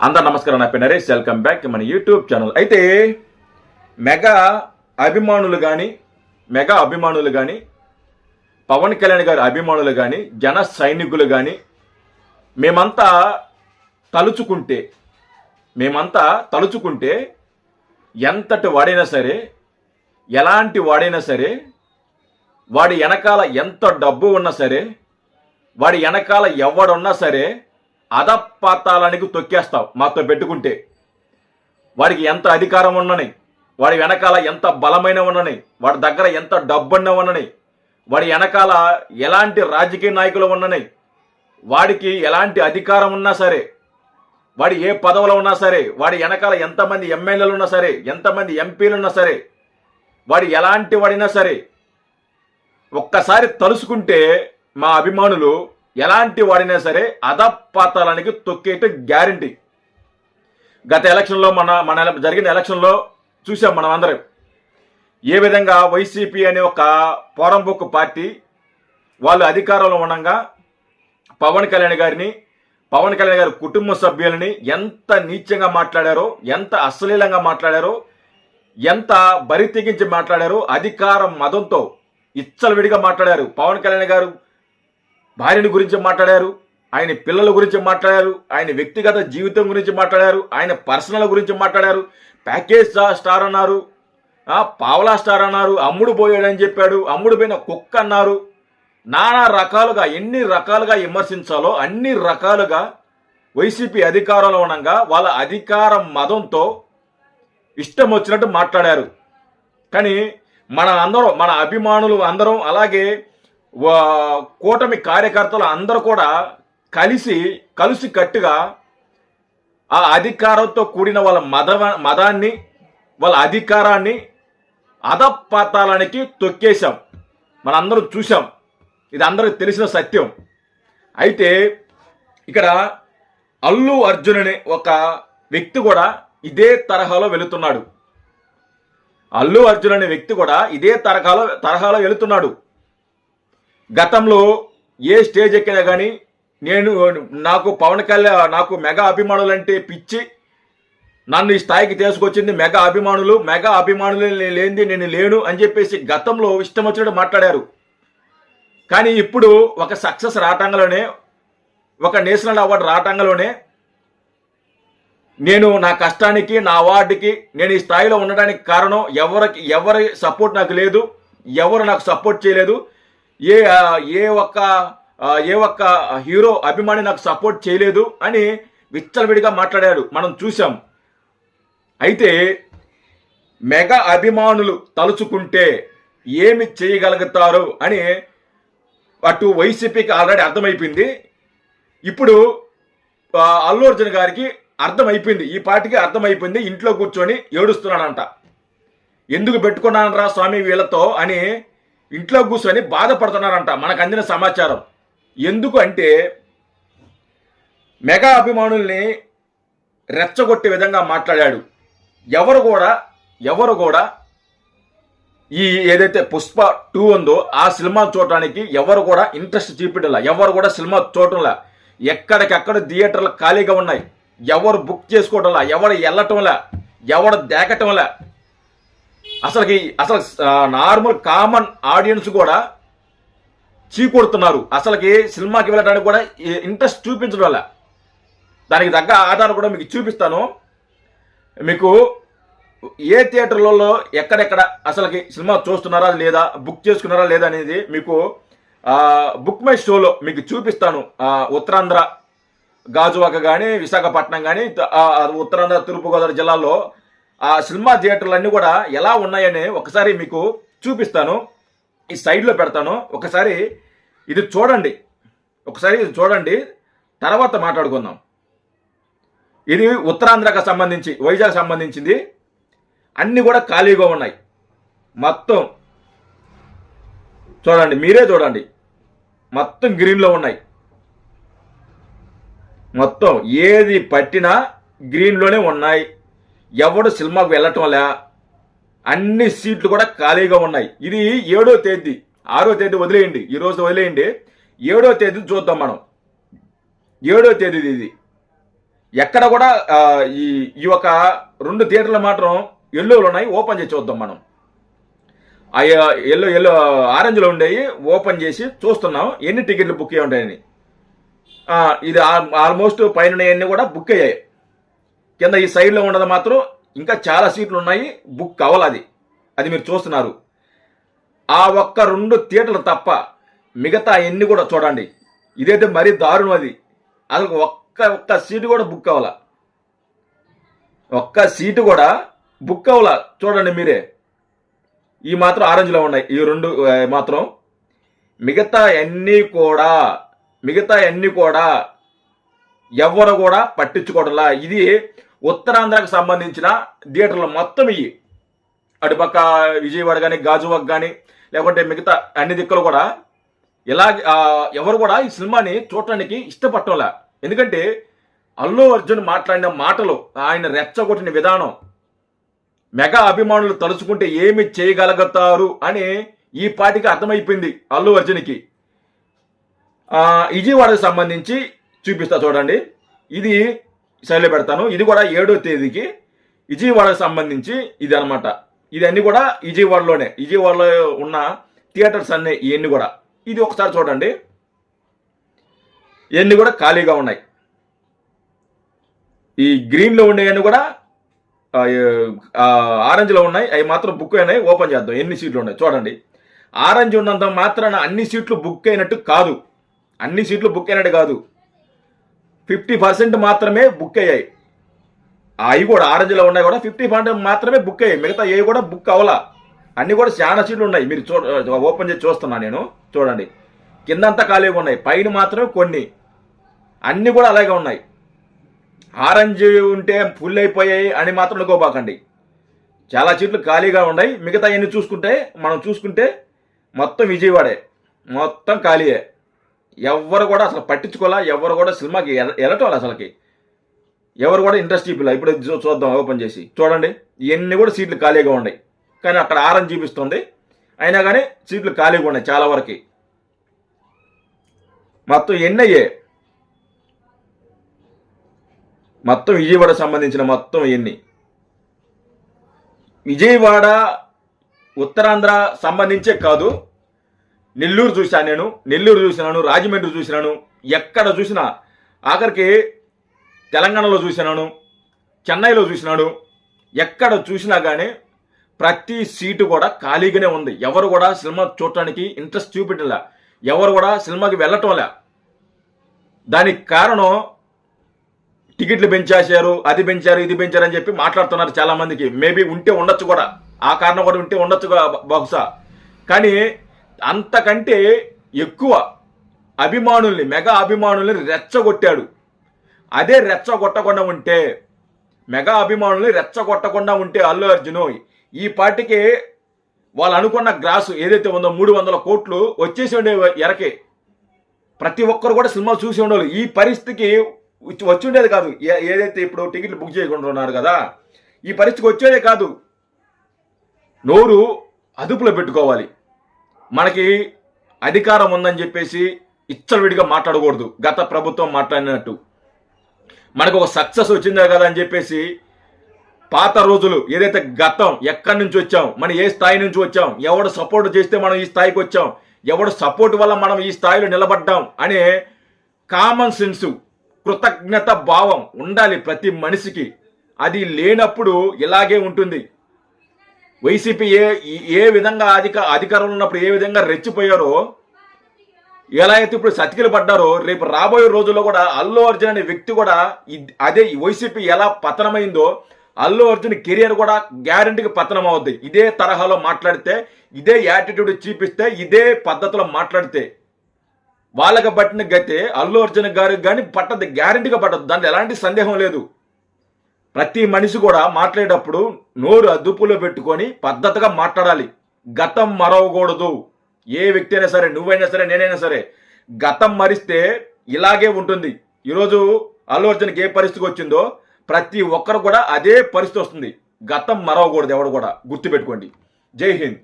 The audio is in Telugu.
అందరు నమస్కారం నా పేరు నరేష్. వెల్కమ్ బ్యాక్ మన యూట్యూబ్ ఛానల్ అయితే మెగా అభిమానులు కానీ మెగా అభిమానులు కానీ పవన్ కళ్యాణ్ గారి అభిమానులు కానీ జన సైనికులు కానీ మేమంతా తలుచుకుంటే మేమంతా తలుచుకుంటే ఎంతటి వాడైనా సరే ఎలాంటి వాడైనా సరే వాడి వెనకాల ఎంత డబ్బు ఉన్నా సరే వాడి వెనకాల ఎవడున్నా సరే అధపాతాలానికి తొక్కేస్తావు మాతో పెట్టుకుంటే. వాడికి ఎంత అధికారం ఉన్నని వాడి వెనకాల ఎంత బలమైన ఉన్నని వాడి దగ్గర ఎంత డబ్బున్న ఉన్నని వాడి వెనకాల ఎలాంటి రాజకీయ నాయకులు ఉన్నని వాడికి ఎలాంటి అధికారం ఉన్నా సరే వాడి ఏ పదవులో ఉన్నా సరే వాడి వెనకాల ఎంతమంది ఎమ్మెల్యేలు ఉన్నా సరే ఎంతమంది ఎంపీలు ఉన్నా సరే వాడు ఎలాంటి వాడినా సరే ఒక్కసారి తలుసుకుంటే మా అభిమానులు ఎలాంటి వాడినా సరే అధపాతాలానికి తొక్కేట గ్యారంటీ. గత ఎలక్షన్లో మన మన జరిగిన ఎలక్షన్లో చూసాం మనం అందరం. ఏ విధంగా వైసీపీ అనే ఒక పోరంబొక్కు పార్టీ వాళ్ళు అధికారంలో ఉండగా పవన్ కళ్యాణ్ గారిని పవన్ కళ్యాణ్ గారి కుటుంబ సభ్యులని ఎంత నీచంగా మాట్లాడారో ఎంత అశ్లీలంగా మాట్లాడారో ఎంత బరి తెగించి మాట్లాడారో అధికారం మదంతో ఇచ్చలవిడిగా మాట్లాడారు పవన్ కళ్యాణ్ గారు. భార్యని గురించి మాట్లాడారు ఆయన పిల్లల గురించి మాట్లాడారు ఆయన వ్యక్తిగత జీవితం గురించి మాట్లాడారు ఆయన పర్సనల్ గురించి మాట్లాడారు. ప్యాకేజ్ స్టార్ అన్నారు పావలా స్టార్ అన్నారు అమ్ముడు పోయాడని చెప్పాడు అమ్ముడు పోయిన కుక్క అన్నారు. నానా రకాలుగా ఎన్ని రకాలుగా విమర్శించాలో అన్ని రకాలుగా వైసీపీ అధికారంలో ఉండగా వాళ్ళ అధికార మదంతో ఇష్టం వచ్చినట్టు మాట్లాడారు. కానీ మన అందరం మన అభిమానులు అందరం అలాగే కూటమి కార్యకర్తలు అందరూ కూడా కలిసి కలిసి కట్టుగా ఆ అధికారంతో కూడిన వాళ్ళ మద మదాన్ని వాళ్ళ అధికారాన్ని అధపాతాలనికి తొక్కేశాం. మనందరం చూసాం ఇది అందరికి తెలిసిన సత్యం. అయితే ఇక్కడ అల్లు అర్జున్ అనే ఒక వ్యక్తి కూడా ఇదే తరహాలో వెళుతున్నాడు. అల్లు అర్జున్ అనే వ్యక్తి కూడా ఇదే తరహాలో తరహాలో వెళుతున్నాడు. గతంలో ఏ స్టేజ్ ఎక్కినా కానీ నేను నాకు పవన్ కళ్యాణ్ నాకు మెగా అభిమానులు అంటే పిచ్చి. నన్ను ఈ స్థాయికి తీసుకొచ్చింది మెగా అభిమానులు మెగా అభిమానులు లేనిది నేను లేను అని చెప్పేసి గతంలో ఇష్టం వచ్చినట్టు మాట్లాడారు. కానీ ఇప్పుడు ఒక సక్సెస్ రావటంలోనే ఒక నేషనల్ అవార్డు రావటంలోనే నేను నా కష్టానికి నా అవార్డుకి నేను ఈ స్థాయిలో ఉండడానికి కారణం ఎవరికి ఎవరి సపోర్ట్ నాకు లేదు ఎవరు నాకు సపోర్ట్ చేయలేదు. ఏ ఏ ఒక్క ఏ ఒక్క హీరో అభిమాని నాకు సపోర్ట్ చేయలేదు అని విచ్చలవిడిగా మాట్లాడాడు. మనం చూసాం అయితే మెగా అభిమానులు తలుచుకుంటే ఏమి చేయగలుగుతారు అని అటు వైసీపీకి ఆల్రెడీ అర్థమైపోయింది. ఇప్పుడు అల్లు అర్జున్ గారికి అర్థమైపోయింది. ఈ పార్టీకి అర్థమైపోయింది. ఇంట్లో కూర్చొని ఏడుస్తున్నాడంట. ఎందుకు పెట్టుకున్నానరా స్వామి వీళ్ళతో అని ఇంట్లో కూర్చొని బాధపడుతున్నారంట మనకు అందిన సమాచారం. ఎందుకు అంటే మెగా అభిమానుల్ని రెచ్చగొట్టే విధంగా మాట్లాడాడు. ఎవరు కూడా ఎవరు కూడా ఈ ఏదైతే పుష్ప టూ ఉందో ఆ సినిమా చూడటానికి ఎవరు కూడా ఇంట్రెస్ట్ చూపించలే ఎవరు కూడా సినిమా చూడటంలా. ఎక్కడికెక్కడ థియేటర్లు ఖాళీగా ఉన్నాయి. ఎవరు బుక్ చేసుకోవటంలా. ఎవరు వెళ్ళటంలా. ఎవరు దేకటంలా. అసలుకి అసలు నార్మల్ కామన్ ఆడియన్స్ కూడా చీకొడుతున్నారు. అసలుకి సినిమాకి వెళ్ళడానికి కూడా ఇంట్రెస్ట్ చూపించడం వల్ల. దానికి తగ్గ ఆధారం కూడా మీకు చూపిస్తాను. మీకు ఏ థియేటర్లలో ఎక్కడెక్కడ అసలుకి సినిమా చూస్తున్నారా లేదా బుక్ చేసుకున్నారా లేదా అనేది మీకు బుక్ మై షోలో మీకు చూపిస్తాను. ఉత్తరాంధ్ర గాజువాక కానీ విశాఖపట్నం కానీ ఉత్తరాంధ్ర తూర్పుగోదావరి జిల్లాలో ఆ సినిమా థియేటర్లన్నీ కూడా ఎలా ఉన్నాయని ఒకసారి మీకు చూపిస్తాను. ఈ సైడ్లో పెడతాను. ఒకసారి ఇది చూడండి. ఒకసారి ఇది చూడండి. తర్వాత మాట్లాడుకుందాం. ఇది ఉత్తరాంధ్రకు సంబంధించి వైజాగ్ సంబంధించింది. అన్నీ కూడా ఖాళీగా ఉన్నాయి. మొత్తం చూడండి. మీరే చూడండి. మొత్తం గ్రీన్లో ఉన్నాయి. మొత్తం ఏది పట్టినా గ్రీన్లోనే ఉన్నాయి. ఎవడు సినిమాకు వెళ్ళటం లే అన్ని సీట్లు కూడా ఖాళీగా ఉన్నాయి. ఇది ఏడో తేదీ. ఆరో తేదీ వదిలేయండి. ఈ రోజు వదిలేయండి. ఏడో తేదీ చూద్దాం మనం. ఏడో తేదీ ఇది. ఎక్కడ కూడా ఈ ఈ యొక్క రెండు థియేటర్లు మాత్రం ఎల్లోలు ఉన్నాయి. ఓపెన్ చేసి చూద్దాం మనం. ఆ ఎల్లో ఎల్లో ఆరెంజ్లో ఉండేవి ఓపెన్ చేసి చూస్తున్నాం. ఎన్ని టికెట్లు బుక్ అయ్యి ఉంటాయని. ఇది ఆల్మోస్ట్ పైన అన్ని కూడా బుక్ అయ్యాయి. కింద ఈ సైడ్లో ఉన్నది మాత్రం ఇంకా చాలా సీట్లు ఉన్నాయి. బుక్ కావాలి అది. అది మీరు చూస్తున్నారు. ఆ ఒక్క రెండు థియేటర్లు తప్ప మిగతా ఎన్ని కూడా చూడండి. ఇదైతే మరీ దారుణం అది. అసలు ఒక్క ఒక్క సీటు కూడా బుక్ అవ్వాల ఒక్క సీటు కూడా బుక్ అవ్వాల చూడండి మీరే. ఈ మాత్రం ఆరెంజ్లో ఉన్నాయి. ఈ రెండు మాత్రం. మిగతా అన్నీ కూడా మిగతా అన్నీ కూడా ఎవరు కూడా పట్టించుకోవడంలా. ఇది ఉత్తరాంధ్రకు సంబంధించిన థియేటర్లు మొత్తం ఇవి అటుపక్క విజయవాడ కానీ గాజువాక్ కానీ లేకుంటే మిగతా అన్ని దిక్కులు కూడా ఇలా ఎవరు కూడా ఈ సినిమాని చూడటానికి ఇష్టపడటంలా. ఎందుకంటే అల్లు అర్జున్ మాట్లాడిన మాటలు ఆయన రెచ్చగొట్టిన విధానం మెగా అభిమానులు తలుచుకుంటే ఏమి చేయగలుగుతారు అని ఈ పాటికి అర్థమైపోయింది అల్లు అర్జున్కి. విజయవాడకు సంబంధించి చూపిస్తా చూడండి. ఇది శైలి పెడతాను. ఇది కూడా ఏడో తేదీకి విజయవాడకు సంబంధించి ఇది అనమాట ఇది కూడా విజయవాడలోనే. విజయవాడలో ఉన్న థియేటర్స్ అన్నీ ఇవన్నీ కూడా. ఇది ఒకసారి చూడండి. ఇవన్నీ కూడా ఖాళీగా ఉన్నాయి. ఈ గ్రీన్లో ఉండేవన్నీ కూడా ఆరెంజ్లో ఉన్నాయి. అవి మాత్రం బుక్ అయినాయి. ఓపెన్ చేద్దాం. ఎన్ని సీట్లు ఉన్నాయి? చూడండి. ఆరెంజ్ ఉన్నంత మాత్రాన అన్ని సీట్లు బుక్ అయినట్టు కాదు. అన్ని సీట్లు బుక్ అయినట్టు కాదు. ఫిఫ్టీ పర్సెంట్ మాత్రమే బుక్ అయ్యాయి. అవి కూడా ఆరెంజ్లో ఉన్నాయి కూడా ఫిఫ్టీ పర్సెంట్ మాత్రమే బుక్ అయ్యాయి. మిగతా ఏ కూడా బుక్ అవ్వాలా. అన్నీ కూడా చాలా సీట్లు ఉన్నాయి. మీరు చూ ఓపెన్ చేసి చూస్తున్నా నేను. చూడండి. కిందంతా ఖాళీగా ఉన్నాయి. పైన మాత్రమే కొన్ని. అన్నీ కూడా అలాగే ఉన్నాయి. ఆరెంజ్ ఉంటే ఫుల్ అయిపోయాయి అని మాత్రం అనుకోబాకండి. చాలా సీట్లు ఖాళీగా ఉన్నాయి. మిగతా ఎన్ని చూసుకుంటే మనం చూసుకుంటే మొత్తం విజయవాడే. మొత్తం ఖాళీయే. ఎవరు కూడా అసలు పట్టించుకోవాలా ఎవరు కూడా సినిమాకి ఎల- వెళ్ళటం అసలుకి. ఎవరు కూడా ఇంట్రెస్ట్ చూపిలా ఇప్పుడు చూద్దాం ఓపెన్ చేసి. చూడండి ఇవన్నీ కూడా సీట్లు ఖాళీగా ఉన్నాయి. కానీ అక్కడ ఆరెంజ్ చూపిస్తుంది. అయినా కానీ సీట్లు ఖాళీగా ఉన్నాయి చాలా వరకు. మొత్తం ఎన్ని అయ్యాయి మొత్తం విజయవాడ సంబంధించిన మొత్తం ఎన్ని. విజయవాడ ఉత్తరాంధ్ర సంబంధించే కాదు. నెల్లూరు చూశాను నేను నెల్లూరు చూసినాను రాజమండ్రి చూసినాను ఎక్కడ చూసినా. ఆఖరికి తెలంగాణలో చూసినాను చెన్నైలో చూసినాను ఎక్కడ చూసినా కానీ ప్రతి సీటు కూడా ఖాళీగానే ఉంది. ఎవరు కూడా సినిమా చూడటానికి ఇంట్రెస్ట్ చూపెట్టలే ఎవరు కూడా సినిమాకి వెళ్ళటంలే దానికి కారణం టికెట్లు పెంచేశారు అది పెంచారు ఇది పెంచారు అని చెప్పి మాట్లాడుతున్నారు చాలామందికి. మేబీ ఉంటే ఉండొచ్చు కూడా. ఆ కారణం కూడా ఉంటే ఉండొచ్చు కూడా బహుశా. కానీ అంతకంటే ఎక్కువ అభిమానుల్ని మెగా అభిమానుల్ని రెచ్చగొట్టాడు. అదే రెచ్చగొట్టకుండా ఉంటే మెగా అభిమానుల్ని రెచ్చగొట్టకుండా ఉంటే అల్లు అర్జున్ ఈ పాటికి వాళ్ళు అనుకున్న గ్రాసు ఏదైతే ఉందో మూడు వందల కోట్లు వచ్చేసి ఉండే ఎరకే. ప్రతి ఒక్కరు కూడా సినిమా చూసి ఉండేవాళ్ళు. ఈ పరిస్థితికి వచ్చి- ఉండేది కాదు. ఏ- ఏదైతే ఇప్పుడు టికెట్లు బుక్ చేయకుండా ఉన్నారు కదా ఈ పరిస్థితికి వచ్చేదే కాదు. నోరు అదుపులో పెట్టుకోవాలి. మనకి అధికారం ఉందని చెప్పేసి ఇచ్చలవిడిగా మాట్లాడకూడదు. గత ప్రభుత్వం మాట్లాడినట్టు. మనకు ఒక సక్సెస్ వచ్చిందే కదా అని చెప్పేసి పాత రోజులు ఏదైతే గతం ఎక్కడి నుంచి వచ్చాం మనం ఏ స్థాయి నుంచి వచ్చాం ఎవడు సపోర్ట్ చేస్తే మనం ఈ స్థాయికి వచ్చాం ఎవడు సపోర్ట్ వల్ల మనం ఈ స్థాయిలో నిలబడ్డాం అనే కామన్ సెన్స్ కృతజ్ఞత భావం ఉండాలి ప్రతి మనిషికి. అది లేనప్పుడు ఇలాగే ఉంటుంది. వైసీపీ ఏ ఏ విధంగా అధిక అధికారంలో ఉన్నప్పుడు ఏ విధంగా రెచ్చిపోయారో ఎలా అయితే ఇప్పుడు సతికిలు పడ్డారో రేపు రాబోయే రోజుల్లో కూడా అల్లు అర్జున్ అనే వ్యక్తి కూడా అదే వైసీపీ ఎలా పతనమైందో అల్లు అర్జున్ కెరియర్ కూడా గ్యారంటీకి పతనం అవుద్ది ఇదే తరహాలో మాట్లాడితే ఇదే యాటిట్యూడ్ చూపిస్తే ఇదే పద్ధతిలో మాట్లాడితే వాళ్ళకి పట్టిన గతే అల్లు అర్జున్ గారికి కానీ పట్టదు గ్యారంటీగా పట్టదు దాంట్లో ఎలాంటి సందేహం లేదు. ప్రతి మనిషి కూడా మాట్లాడేటప్పుడు నోరు అదుపులో పెట్టుకొని పద్ధతిగా మాట్లాడాలి. గతం మరవకూడదు. ఏ వ్యక్తి అయినా సరే నువ్వైనా సరే నేనైనా సరే గతం మరిస్తే ఇలాగే ఉంటుంది. ఈరోజు అల్లు అర్జున్కి ఏ పరిస్థితి వచ్చిందో ప్రతి ఒక్కరు కూడా అదే పరిస్థితి వస్తుంది. గతం మరవకూడదు ఎవడు కూడా. గుర్తుపెట్టుకోండి. జై హింద్.